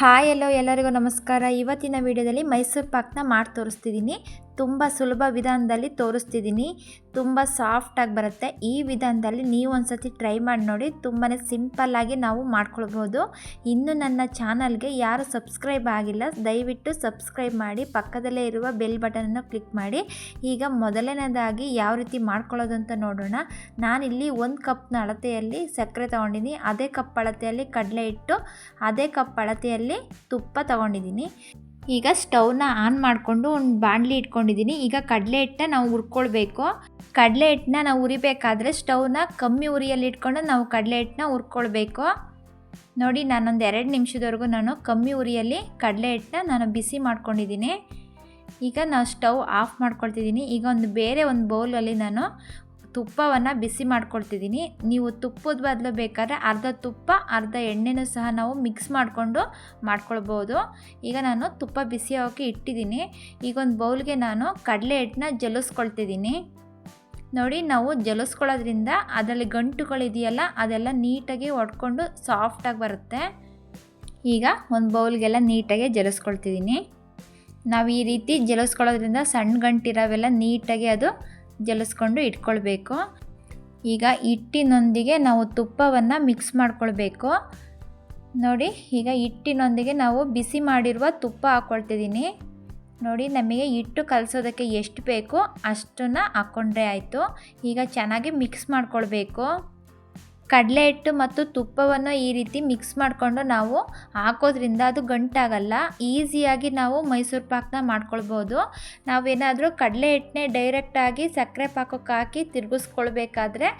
Hi ಎಲ್ಲೋ ಎಲ್ಲರಿಗೂ ನಮಸ್ಕಾರ. ಇವತ್ತಿನ ವಿಡಿಯೋದಲ್ಲಿ ಮೈಸೂರು ಪಾಕ್ನ ಮಾಡಿ ತೋರಿಸ್ತಿದ್ದೀನಿ. ತುಂಬ ಸುಲಭ ವಿಧಾನದಲ್ಲಿ ತೋರಿಸ್ತಿದ್ದೀನಿ. ತುಂಬ ಸಾಫ್ಟಾಗಿ ಬರುತ್ತೆ. ಈ ವಿಧಾನದಲ್ಲಿ ನೀವು ಒಂದ್ಸತಿ ಟ್ರೈ ಮಾಡಿ ನೋಡಿ. ತುಂಬಾ ಸಿಂಪಲ್ಲಾಗಿ ನಾವು ಮಾಡ್ಕೊಳ್ಬೋದು. ಇನ್ನು ನನ್ನ ಚಾನಲ್ಗೆ ಯಾರು ಸಬ್ಸ್ಕ್ರೈಬ್ ಆಗಿಲ್ಲ, ದಯವಿಟ್ಟು ಸಬ್ಸ್ಕ್ರೈಬ್ ಮಾಡಿ. ಪಕ್ಕದಲ್ಲೇ ಇರುವ ಬೆಲ್ ಬಟನನ್ನು ಕ್ಲಿಕ್ ಮಾಡಿ. ಈಗ ಮೊದಲನೇದಾಗಿ ಯಾವ ರೀತಿ ಮಾಡ್ಕೊಳ್ಳೋದು ಅಂತ ನೋಡೋಣ. ನಾನಿಲ್ಲಿ ಒಂದು ಕಪ್ನ ಅಳತೆಯಲ್ಲಿ ಸಕ್ಕರೆ ತೊಗೊಂಡಿದ್ದೀನಿ. ಅದೇ ಕಪ್ ಅಳತೆಯಲ್ಲಿ ಕಡಲೆ ಹಿಟ್ಟು, ಅದೇ ಕಪ್ ಅಳತೆಯಲ್ಲಿ ತುಪ್ಪ ತೊಗೊಂಡಿದ್ದೀನಿ. ಈಗ ಸ್ಟವ್ನ ಆನ್ ಮಾಡಿಕೊಂಡು ಒಂದು ಬಾಣಲಿ ಇಟ್ಕೊಂಡಿದ್ದೀನಿ. ಈಗ ಕಡಲೆ ಹಿಟ್ಟನ್ನ ನಾವು ಹುರ್ಕೊಳ್ಬೇಕು. ಕಡಲೆ ಹಿಟ್ಟನ್ನ ನಾವು ಹುರಿಬೇಕಾದ್ರೆ ಸ್ಟವ್ನ ಕಮ್ಮಿ ಉರಿಯಲ್ಲಿ ಇಟ್ಕೊಂಡು ನಾವು ಕಡಲೆ ಹಿಟ್ಟನ್ನ ಹುರ್ಕೊಳ್ಬೇಕು. ನೋಡಿ, ನಾನೊಂದು ಎರಡು ನಿಮಿಷದವರೆಗೂ ನಾನು ಕಮ್ಮಿ ಉರಿಯಲ್ಲಿ ಕಡಲೆ ಹಿಟ್ಟನ್ನ ನಾನು ಬಿಸಿ ಮಾಡ್ಕೊಂಡಿದ್ದೀನಿ. ಈಗ ನಾವು ಸ್ಟವ್ ಆಫ್ ಮಾಡ್ಕೊಳ್ತಿದ್ದೀನಿ. ಈಗ ಒಂದು ಬೇರೆ ಒಂದು ಬೌಲಲ್ಲಿ ನಾನು ತುಪ್ಪವನ್ನು ಬಿಸಿ ಮಾಡ್ಕೊಳ್ತಿದ್ದೀನಿ. ನೀವು ತುಪ್ಪದ ಬದಲು ಬೇಕಾದ್ರೆ ಅರ್ಧ ತುಪ್ಪ, ಅರ್ಧ ಎಣ್ಣೆನೂ ಸಹ ನಾವು ಮಿಕ್ಸ್ ಮಾಡಿಕೊಂಡು ಮಾಡ್ಕೊಳ್ಬೋದು. ಈಗ ನಾನು ತುಪ್ಪ ಬಿಸಿ ಹಾಕಿ ಇಟ್ಟಿದ್ದೀನಿ. ಈಗ ಒಂದು ಬೌಲ್ಗೆ ನಾನು ಕಡಲೆ ಹಿಟ್ಟನ್ನ ಜಲಿಸ್ಕೊಳ್ತಿದ್ದೀನಿ. ನೋಡಿ, ನಾವು ಜಲಿಸ್ಕೊಳ್ಳೋದ್ರಿಂದ ಅದರಲ್ಲಿ ಗಂಟುಗಳಿದೆಯಲ್ಲ, ಅದೆಲ್ಲ ನೀಟಾಗಿ ಒಡ್ಕೊಂಡು ಸಾಫ್ಟಾಗಿ ಬರುತ್ತೆ. ಈಗ ಒಂದು ಬೌಲ್ಗೆಲ್ಲ ನೀಟಾಗಿ ಜಲಿಸ್ಕೊಳ್ತಿದ್ದೀನಿ. ನಾವು ಈ ರೀತಿ ಜಲಿಸ್ಕೊಳ್ಳೋದ್ರಿಂದ ಸಣ್ಣ ಗಂಟಿರೋವೆಲ್ಲ ನೀಟಾಗಿ ಅದು ಜಲಿಸ್ಕೊಂಡು ಇಟ್ಕೊಳ್ಬೇಕು. ಈಗ ಹಿಟ್ಟಿನೊಂದಿಗೆ ನಾವು ತುಪ್ಪವನ್ನು ಮಿಕ್ಸ್ ಮಾಡ್ಕೊಳ್ಬೇಕು. ನೋಡಿ, ಈಗ ಹಿಟ್ಟಿನೊಂದಿಗೆ ನಾವು ಬಿಸಿ ಮಾಡಿರುವ ತುಪ್ಪ ಹಾಕ್ಕೊಳ್ತಿದ್ದೀನಿ ನೋಡಿ, ನಮಗೆ ಹಿಟ್ಟು ಕಲಸೋದಕ್ಕೆ ಎಷ್ಟು ಬೇಕೋ ಅಷ್ಟನ್ನು ಹಾಕ್ಕೊಂಡ್ರೆ ಆಯಿತು. ಈಗ ಚೆನ್ನಾಗಿ ಮಿಕ್ಸ್ ಮಾಡ್ಕೊಳ್ಬೇಕು. ಕಡಲೆ ಹಿಟ್ಟು ಮತ್ತು ತುಪ್ಪವನ್ನು ಈ ರೀತಿ ಮಿಕ್ಸ್ ಮಾಡಿಕೊಂಡು ನಾವು ಹಾಕೋದ್ರಿಂದ ಅದು ಗಂಟಾಗಲ್ಲ ಈಸಿಯಾಗಿ ನಾವು ಮೈಸೂರು ಪಾಕನ ಮಾಡ್ಕೊಳ್ಬೋದು. ನಾವೇನಾದರೂ ಕಡಲೆ ಹಿಟ್ಟನ್ನೇ ಡೈರೆಕ್ಟಾಗಿ ಸಕ್ಕರೆ ಪಾಕಕ್ಕೆ ಹಾಕಿ ತಿರುಗಿಸ್ಕೊಳ್ಬೇಕಾದ್ರೆ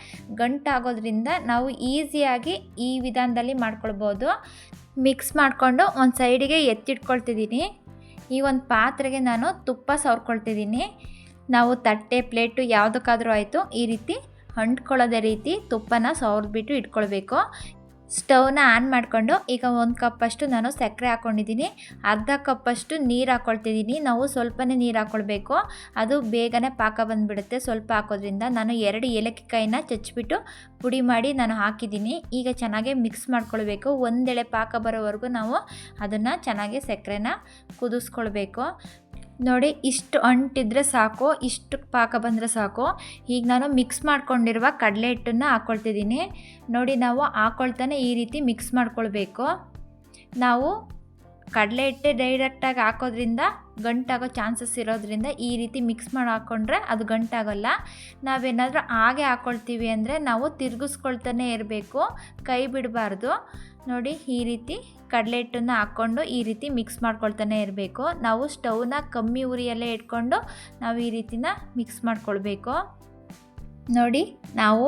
ಗಂಟಾಗೋದ್ರಿಂದ ನಾವು ಈಸಿಯಾಗಿ ಈ ವಿಧಾನದಲ್ಲಿ ಮಾಡ್ಕೊಳ್ಬೋದು. ಮಿಕ್ಸ್ ಮಾಡಿಕೊಂಡು ಒಂದು ಸೈಡಿಗೆ ಎತ್ತಿಟ್ಕೊಳ್ತಿದ್ದೀನಿ. ಈ ಒಂದು ಪಾತ್ರೆಗೆ ನಾನು ತುಪ್ಪ ಸವರ್ಕೊಳ್ತಿದ್ದೀನಿ. ನಾವು ತಟ್ಟೆ ಪ್ಲೇಟು ಯಾವುದಕ್ಕಾದರೂ ಆಯಿತು ಈ ರೀತಿ ಅಂಟ್ಕೊಳ್ಳೋದೇ ರೀತಿ ತುಪ್ಪನ ಸವರ್ಬಿಟ್ಟು ಇಟ್ಕೊಳ್ಬೇಕು. ಸ್ಟವ್ನ ಆನ್ ಮಾಡಿಕೊಂಡು ಈಗ ಒಂದು ಕಪ್ಪಷ್ಟು ನಾನು ಸಕ್ಕರೆ ಹಾಕ್ಕೊಂಡಿದ್ದೀನಿ ಅರ್ಧ ಕಪ್ಪಷ್ಟು ನೀರು ಹಾಕ್ಕೊಳ್ತಿದ್ದೀನಿ ನಾವು ಸ್ವಲ್ಪನೇ ನೀರು ಹಾಕ್ಕೊಳ್ಬೇಕು ಅದು ಬೇಗನೆ ಪಾಕ ಬಂದುಬಿಡುತ್ತೆ. ಸ್ವಲ್ಪ ಹಾಕೋದ್ರಿಂದ ನಾನು ಎರಡು ಏಲಕ್ಕಿಕಾಯಿನ ಚಚ್ಚಿಬಿಟ್ಟು ಪುಡಿ ಮಾಡಿ ನಾನು ಹಾಕಿದ್ದೀನಿ. ಈಗ ಚೆನ್ನಾಗಿ ಮಿಕ್ಸ್ ಮಾಡ್ಕೊಳ್ಬೇಕು. ಒಂದೆಳೆ ಪಾಕ ಬರೋವರೆಗೂ ನಾವು ಅದನ್ನು ಚೆನ್ನಾಗಿ ಸಕ್ಕರೆನ ಕುದಿಸ್ಕೊಳ್ಬೇಕು. ನೋಡಿ, ಇಷ್ಟು ಅಂಟಿದ್ರೆ ಸಾಕು, ಇಷ್ಟು ಪಾಕ ಬಂದರೆ ಸಾಕು. ಈಗ ನಾನು ಮಿಕ್ಸ್ ಮಾಡ್ಕೊಂಡಿರುವ ಕಡಲೆ ಹಿಟ್ಟನ್ನು ಹಾಕ್ಕೊಳ್ತಿದ್ದೀನಿ ನೋಡಿ, ನಾವು ಹಾಕ್ಕೊಳ್ತಾನೆ ಈ ರೀತಿ ಮಿಕ್ಸ್ ಮಾಡ್ಕೊಳ್ಬೇಕು. ನಾವು ಕಡಲೆ ಹಿಟ್ಟೆ ಡೈರೆಕ್ಟಾಗಿ ಹಾಕೋದ್ರಿಂದ ಗಂಟಾಗೋ ಚಾನ್ಸಸ್ ಇರೋದ್ರಿಂದ ಈ ರೀತಿ ಮಿಕ್ಸ್ ಮಾಡಿ ಹಾಕ್ಕೊಂಡ್ರೆ ಅದು ಗಂಟಾಗಲ್ಲ. ನಾವೇನಾದರೂ ಹಾಗೆ ಹಾಕ್ಕೊಳ್ತೀವಿ ಅಂದರೆ ನಾವು ತಿರುಗಿಸ್ಕೊಳ್ತಾನೆ ಇರಬೇಕು, ಕೈ ಬಿಡಬಾರ್ದು. ನೋಡಿ ಈ ರೀತಿ ಕಡಲೆ ಹಿಟ್ಟನ್ನು ಹಾಕ್ಕೊಂಡು ಈ ರೀತಿ ಮಿಕ್ಸ್ ಮಾಡ್ಕೊಳ್ತಾನೆ ಇರಬೇಕು. ನಾವು ಸ್ಟವ್ನ ಕಮ್ಮಿ ಉರಿಯಲ್ಲೇ ಇಟ್ಕೊಂಡು ನಾವು ಈ ರೀತಿನ ಮಿಕ್ಸ್ ಮಾಡ್ಕೊಳ್ಬೇಕು. ನೋಡಿ ನಾವು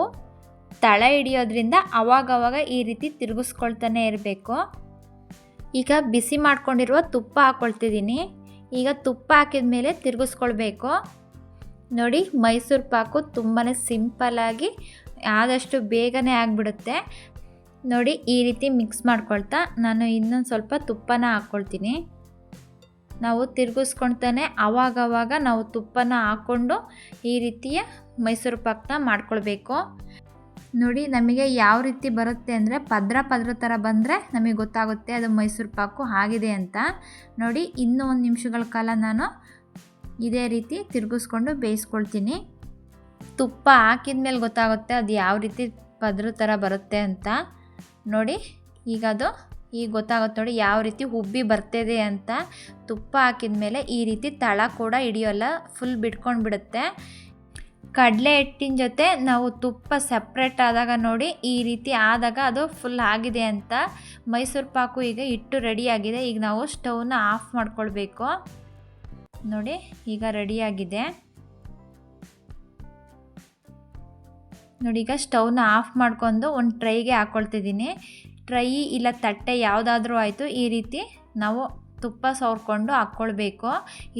ತಳ ಹಿಡಿಯೋದ್ರಿಂದ ಅವಾಗವಾಗ ಈ ರೀತಿ ತಿರುಗಿಸ್ಕೊಳ್ತಾನೆ ಇರಬೇಕು. ಈಗ ಬಿಸಿ ಮಾಡ್ಕೊಂಡಿರುವ ತುಪ್ಪ ಹಾಕ್ಕೊಳ್ತಿದ್ದೀನಿ ಈಗ ತುಪ್ಪ ಹಾಕಿದ ಮೇಲೆ ತಿರುಗಿಸ್ಕೊಳ್ಬೇಕು. ನೋಡಿ, ಮೈಸೂರು ಪಾಕು ತುಂಬಾ ಸಿಂಪಲ್ಲಾಗಿ ಆದಷ್ಟು ಬೇಗನೆ ಆಗಿಬಿಡುತ್ತೆ. ನೋಡಿ, ಈ ರೀತಿ ಮಿಕ್ಸ್ ಮಾಡ್ಕೊಳ್ತಾ ನಾನು ಇನ್ನೊಂದು ಸ್ವಲ್ಪ ತುಪ್ಪನ ಹಾಕ್ಕೊಳ್ತೀನಿ ನಾವು ತಿರುಗಿಸ್ಕೊಳ್ತಾನೆ ಆವಾಗವಾಗ ನಾವು ತುಪ್ಪನ ಹಾಕ್ಕೊಂಡು ಈ ರೀತಿಯ ಮೈಸೂರು ಪಾಕನ ಮಾಡ್ಕೊಳ್ಬೇಕು. ನೋಡಿ, ನಮಗೆ ಯಾವ ರೀತಿ ಬರುತ್ತೆ ಅಂದರೆ ಪದ್ರ ಪದ್ರ ಥರ ಬಂದರೆ ನಮಗೆ ಗೊತ್ತಾಗುತ್ತೆ ಅದು ಮೈಸೂರು ಪಾಕು ಆಗಿದೆ ಅಂತ. ನೋಡಿ, ಇನ್ನೂ ಒಂದು ನಿಮಿಷಗಳ ಕಾಲ ನಾನು ಇದೇ ರೀತಿ ತಿರುಗಿಸ್ಕೊಂಡು ಬೇಯಿಸ್ಕೊಳ್ತೀನಿ. ತುಪ್ಪ ಹಾಕಿದ ಮೇಲೆ ಗೊತ್ತಾಗುತ್ತೆ ಅದು ಯಾವ ರೀತಿ ಪದ್ರ ಥರ ಬರುತ್ತೆ ಅಂತ. ನೋಡಿ, ಈಗ ಅದು ಈಗ ಗೊತ್ತಾಗುತ್ತೆ ನೋಡಿ ಯಾವ ರೀತಿ ಉಬ್ಬಿ ಬರ್ತಿದೆ ಅಂತ. ತುಪ್ಪ ಹಾಕಿದ ಮೇಲೆ ಈ ರೀತಿ ತಳ ಕೂಡ ಹಿಡಿಯೋಲ್ಲ ಫುಲ್ ಬಿಟ್ಕೊಂಡು ಬಿಡುತ್ತೆ ಕಡಲೆ ಹಿಟ್ಟಿನ ಜೊತೆ ನಾವು ತುಪ್ಪ ಸಪ್ರೇಟ್ ಆದಾಗ ನೋಡಿ, ಈ ರೀತಿ ಆದಾಗ ಅದು ಫುಲ್ ಆಗಿದೆ ಅಂತ ಮೈಸೂರು ಪಾಕು ಈಗ ಹಿಟ್ಟು ರೆಡಿಯಾಗಿದೆ ಈಗ ನಾವು ಸ್ಟವ್ನ ಆಫ್ ಮಾಡ್ಕೊಳ್ಬೇಕು. ನೋಡಿ, ಈಗ ರೆಡಿಯಾಗಿದೆ ನೋಡಿ, ಈಗ ಸ್ಟವ್ನ ಆಫ್ ಮಾಡ್ಕೊಂಡು ಒಂದು ಟ್ರೈಗೆ ಹಾಕ್ಕೊಳ್ತಿದ್ದೀನಿ ಟ್ರೈ ಇಲ್ಲ ತಟ್ಟೆ ಯಾವುದಾದ್ರೂ ಆಯಿತು, ಈ ರೀತಿ ನಾವು ತುಪ್ಪ ಸವರ್ಕೊಂಡು ಹಾಕ್ಕೊಳ್ಬೇಕು.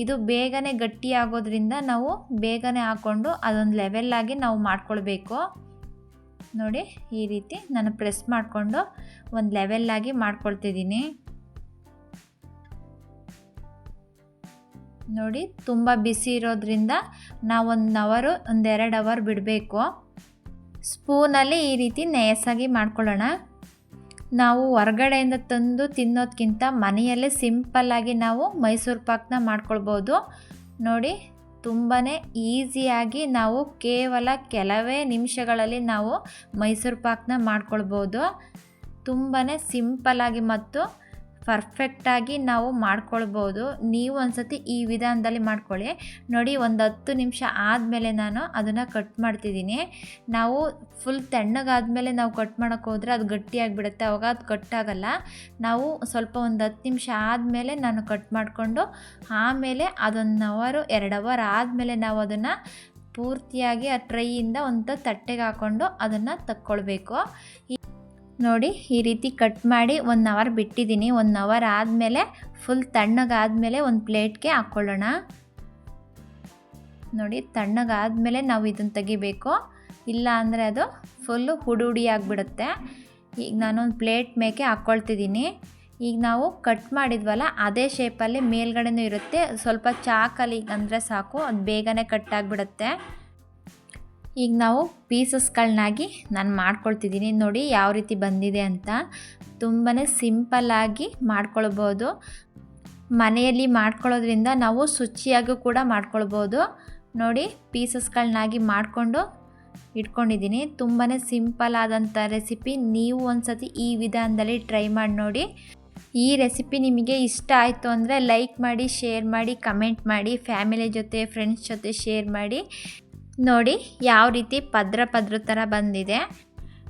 ಇದು ಬೇಗನೆ ಗಟ್ಟಿ ಆಗೋದ್ರಿಂದ ನಾವು ಬೇಗನೆ ಹಾಕ್ಕೊಂಡು ಅದೊಂದು ಲೆವೆಲ್ಲಾಗಿ ನಾವು ಮಾಡ್ಕೊಳ್ಬೇಕು. ನೋಡಿ, ಈ ರೀತಿ ನಾನು ಪ್ರೆಸ್ ಮಾಡಿಕೊಂಡು ಒಂದು ಲೆವೆಲ್ಲಾಗಿ ಮಾಡ್ಕೊಳ್ತಿದ್ದೀನಿ. ನೋಡಿ, ತುಂಬ ಬಿಸಿ ಇರೋದ್ರಿಂದ ನಾವು ಒಂದು ಅವರು ಒಂದೆರಡು ಅವರ್ ಬಿಡಬೇಕು. ಸ್ಪೂನಲ್ಲಿ ಈ ರೀತಿ ನಯಸ್ಸಾಗಿ ಮಾಡ್ಕೊಳ್ಳೋಣ. ನಾವು ಹೊರಗಡೆಯಿಂದ ತಂದು ತಿನ್ನೋದಕ್ಕಿಂತ ಮನೆಯಲ್ಲೇ ಸಿಂಪಲ್ಲಾಗಿ ನಾವು ಮೈಸೂರು ಪಾಕನ್ನ ಮಾಡ್ಕೊಳ್ಬೋದು. ನೋಡಿ ತುಂಬಾ ಈಸಿಯಾಗಿ ನಾವು ಕೇವಲ ಕೆಲವೇ ನಿಮಿಷಗಳಲ್ಲಿ ನಾವು ಮೈಸೂರು ಪಾಕನ್ನ ಮಾಡ್ಕೊಳ್ಬೋದು. ತುಂಬಾ ಸಿಂಪಲ್ಲಾಗಿ ಮತ್ತು ಪರ್ಫೆಕ್ಟಾಗಿ ನಾವು ಮಾಡ್ಕೊಳ್ಬೋದು. ನೀವು ಒಂದ್ಸತಿ ಈ ವಿಧಾನದಲ್ಲಿ ಮಾಡ್ಕೊಳ್ಳಿ. ನೋಡಿ, ಒಂದು ಹತ್ತು ನಿಮಿಷ ಆದಮೇಲೆ ನಾನು ಅದನ್ನು ಕಟ್ ಮಾಡ್ತಿದ್ದೀನಿ. ನಾವು ಫುಲ್ ತಣ್ಣಗಾದಮೇಲೆ ನಾವು ಕಟ್ ಮಾಡೋಕ್ಕೆ ಹೋದರೆ ಅದು ಗಟ್ಟಿಯಾಗಿಬಿಡುತ್ತೆ. ಅವಾಗ ಅದು ಕಟ್ಟಾಗಲ್ಲ ನಾವು ಸ್ವಲ್ಪ ಒಂದು ಹತ್ತು ನಿಮಿಷ ಆದಮೇಲೆ ನಾನು ಕಟ್ ಮಾಡಿಕೊಂಡು ಆಮೇಲೆ ಅದೊಂದು ಅವರು ಎರಡು ಅವರ್ ಆದಮೇಲೆ ನಾವು ಅದನ್ನು ಪೂರ್ತಿಯಾಗಿ ಆ ಟ್ರೈಯಿಂದ ಒಂದು ತಟ್ಟೆಗೆ ಹಾಕ್ಕೊಂಡು ಅದನ್ನು ತಕ್ಕೊಳ್ಬೇಕು. ನೋಡಿ ಈ ರೀತಿ ಕಟ್ ಮಾಡಿ ಒನ್ ಅವರ್ ಬಿಟ್ಟಿದ್ದೀನಿ ಒನ್ ಅವರ್ ಆದಮೇಲೆ ಫುಲ್ ತಣ್ಣಗಾದಮೇಲೆ ಒಂದು ಪ್ಲೇಟ್ಗೆ ಹಾಕ್ಕೊಳ್ಳೋಣ ನೋಡಿ ತಣ್ಣಗಾದಮೇಲೆ ನಾವು ಇದನ್ನು ತೆಗಿಬೇಕು. ಇಲ್ಲ ಅಂದರೆ ಅದು ಫುಲ್ಲು ಹುಡಿ ಹುಡಿ ಆಗಿಬಿಡುತ್ತೆ. ಈಗ ನಾನೊಂದು ಪ್ಲೇಟ್ ಮೇಕೆ ಹಾಕ್ಕೊಳ್ತಿದ್ದೀನಿ ಈಗ ನಾವು ಕಟ್ ಮಾಡಿದ್ವಲ್ಲ, ಅದೇ ಶೇಪಲ್ಲಿ ಮೇಲ್ಗಡೆನೂ ಇರುತ್ತೆ. ಸ್ವಲ್ಪ ಚಾಕಲ್ಲಿ ಅಂದರೆ ಸಾಕು, ಅದು ಬೇಗನೆ ಕಟ್ ಆಗಿಬಿಡುತ್ತೆ. ಈಗ ನಾವು ಪೀಸಸ್ಗಳನ್ನಾಗಿ ನಾನು ಮಾಡ್ಕೊಳ್ತಿದ್ದೀನಿ. ನೋಡಿ ಯಾವ ರೀತಿ ಬಂದಿದೆ ಅಂತ ತುಂಬಾ ಸಿಂಪಲ್ಲಾಗಿ ಮಾಡ್ಕೊಳ್ಬೋದು. ಮನೆಯಲ್ಲಿ ಮಾಡ್ಕೊಳ್ಳೋದ್ರಿಂದ ನಾವು ಶುಚಿಯಾಗೂ ಕೂಡ ಮಾಡ್ಕೊಳ್ಬೋದು. ನೋಡಿ ಪೀಸಸ್ಗಳನ್ನಾಗಿ ಮಾಡಿಕೊಂಡು ಇಟ್ಕೊಂಡಿದ್ದೀನಿ. ತುಂಬಾ ಸಿಂಪಲ್ ಆದಂಥ ರೆಸಿಪಿ. ನೀವು ಒಂದು ಸತಿ ಈ ವಿಧಾನದಲ್ಲಿ ಟ್ರೈ ಮಾಡಿ ನೋಡಿ. ಈ ರೆಸಿಪಿ ನಿಮಗೆ ಇಷ್ಟ ಆಯಿತು ಅಂದರೆ ಲೈಕ್ ಮಾಡಿ, ಶೇರ್ ಮಾಡಿ, ಕಮೆಂಟ್ ಮಾಡಿ, ಫ್ಯಾಮಿಲಿ ಜೊತೆ, ಫ್ರೆಂಡ್ಸ್ ಜೊತೆ ಶೇರ್ ಮಾಡಿ. ನೋಡಿ ಯಾವ ರೀತಿ ಪದ್ರ ಪದ್ರ ಥರ ಬಂದಿದೆ.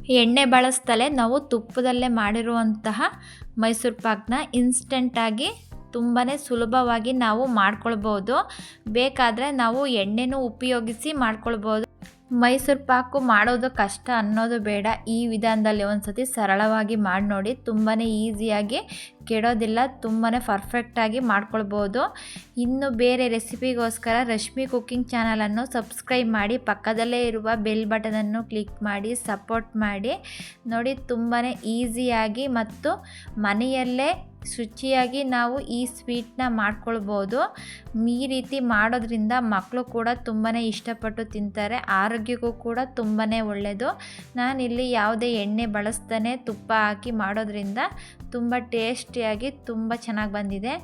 ಎಣ್ಣೆ ಬಳಸ್ತಲೇ ನಾವು ತುಪ್ಪದಲ್ಲೇ ಮಾಡಿರುವಂತಹ ಮೈಸೂರು ಪಾಕ್ನ ಇನ್ಸ್ಟೆಂಟಾಗಿ ತುಂಬಾ ಸುಲಭವಾಗಿ ನಾವು ಮಾಡ್ಕೊಳ್ಬೋದು. ಬೇಕಾದರೆ ನಾವು ಎಣ್ಣೆನೂ ಉಪಯೋಗಿಸಿ ಮಾಡ್ಕೊಳ್ಬೋದು. ಮೈಸೂರು ಪಾಕು ಮಾಡೋದು ಕಷ್ಟ ಅನ್ನೋದು ಬೇಡ. ಈ ವಿಧಾನದಲ್ಲಿ ಒಂದು ಸತಿ ಸರಳವಾಗಿ ಮಾಡಿ ನೋಡಿ. ತುಂಬಾ ಈಸಿಯಾಗಿ ಕೆಡೋದಿಲ್ಲ. ತುಂಬಾ ಪರ್ಫೆಕ್ಟಾಗಿ ಮಾಡ್ಕೊಳ್ಬೋದು. ಇನ್ನು ಬೇರೆ ರೆಸಿಪಿಗೋಸ್ಕರ ರಶ್ಮಿ ಕುಕ್ಕಿಂಗ್ ಚಾನಲನ್ನು ಸಬ್ಸ್ಕ್ರೈಬ್ ಮಾಡಿ, ಪಕ್ಕದಲ್ಲೇ ಇರುವ ಬೆಲ್ ಬಟನನ್ನು ಕ್ಲಿಕ್ ಮಾಡಿ, ಸಪೋರ್ಟ್ ಮಾಡಿ. ನೋಡಿ ತುಂಬಾ ಈಸಿಯಾಗಿ ಮತ್ತು ಮನೆಯಲ್ಲೇ ಶುಚಿಯಾಗಿ ನಾವು ಈ ಸ್ವೀಟ್ನ ಮಾಡ್ಕೊಳ್ಬೋದು. ಈ ರೀತಿ ಮಾಡೋದ್ರಿಂದ ಮಕ್ಕಳು ಕೂಡ ತುಂಬಾ ಇಷ್ಟಪಟ್ಟು ತಿಂತಾರೆ. ಆರೋಗ್ಯಕ್ಕೂ ಕೂಡ ತುಂಬಾ ಒಳ್ಳೆಯದು ನಾನಿಲ್ಲಿ ಯಾವುದೇ ಎಣ್ಣೆ ಬಳಸ್ತಾನೆ ತುಪ್ಪ ಹಾಕಿ ಮಾಡೋದ್ರಿಂದ ತುಂಬ ಟೇಸ್ಟಿಯಾಗಿ ತುಂಬ ಚೆನ್ನಾಗಿ ಬಂದಿದೆ.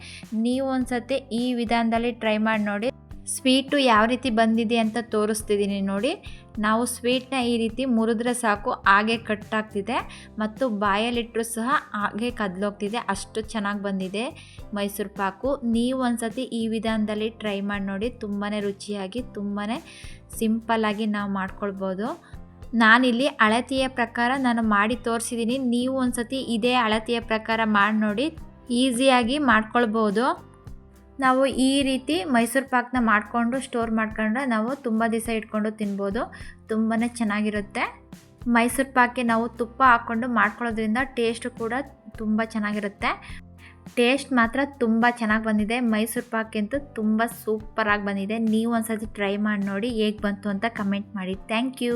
ನೀವು ಒಂದು ಸತಿ ಈ ವಿಧಾನದಲ್ಲಿ ಟ್ರೈ ಮಾಡಿ ನೋಡಿ. ಸ್ವೀಟು ಯಾವ ರೀತಿ ಬಂದಿದೆ ಅಂತ ತೋರಿಸ್ತಿದ್ದೀನಿ ನೋಡಿ. ನಾವು ಸ್ವೀಟ್ನ ಈ ರೀತಿ ಮುರಿದ್ರೆ ಸಾಕು, ಹಾಗೆ ಕಟ್ಟಾಗ್ತಿದೆ ಮತ್ತು ಬಾಯಲ್ಲಿಟ್ಟರು ಸಹ ಹಾಗೆ ಕದ್ಲೋಗ್ತಿದೆ. ಅಷ್ಟು ಚೆನ್ನಾಗಿ ಬಂದಿದೆ ಮೈಸೂರು ಪಾಕು. ನೀವು ಒಂದ್ಸತಿ ಈ ವಿಧಾನದಲ್ಲಿ ಟ್ರೈ ಮಾಡಿ ನೋಡಿ ತುಂಬಾ ರುಚಿಯಾಗಿ ತುಂಬಾ ಸಿಂಪಲ್ಲಾಗಿ ನಾವು ಮಾಡ್ಕೊಳ್ಬೋದು. ನಾನಿಲ್ಲಿ ಅಳತೆಯ ಪ್ರಕಾರ ನಾನು ಮಾಡಿ ತೋರಿಸಿದ್ದೀನಿ ನೀವು ಒಂದ್ಸತಿ ಇದೇ ಅಳತೆಯ ಪ್ರಕಾರ ಮಾಡಿ ನೋಡಿ ಈಸಿಯಾಗಿ ಮಾಡ್ಕೊಳ್ಬೋದು. ನಾವು ಈ ರೀತಿ ಮೈಸೂರು ಪಾಕ್ನ ಮಾಡಿಕೊಂಡು ಸ್ಟೋರ್ ಮಾಡ್ಕೊಂಡ್ರೆ ನಾವು ತುಂಬ ದಿವಸ ಇಟ್ಕೊಂಡು ತಿನ್ಬೋದು. ತುಂಬಾ ಚೆನ್ನಾಗಿರುತ್ತೆ. ಮೈಸೂರು ಪಾಕ್ಗೆ ನಾವು ತುಪ್ಪ ಹಾಕ್ಕೊಂಡು ಮಾಡ್ಕೊಳ್ಳೋದ್ರಿಂದ ಟೇಸ್ಟು ಕೂಡ ತುಂಬ ಚೆನ್ನಾಗಿರುತ್ತೆ. ಟೇಸ್ಟ್ ಮಾತ್ರ ತುಂಬ ಚೆನ್ನಾಗಿ ಬಂದಿದೆ. ಮೈಸೂರು ಪಾಕಂತೂ ತುಂಬ ಸೂಪರಾಗಿ ಬಂದಿದೆ. ನೀವು ಒಂದ್ಸತಿ ಟ್ರೈ ಮಾಡಿ ನೋಡಿ ಹೇಗೆ ಬಂತು ಅಂತ ಕಮೆಂಟ್ ಮಾಡಿ. Thank you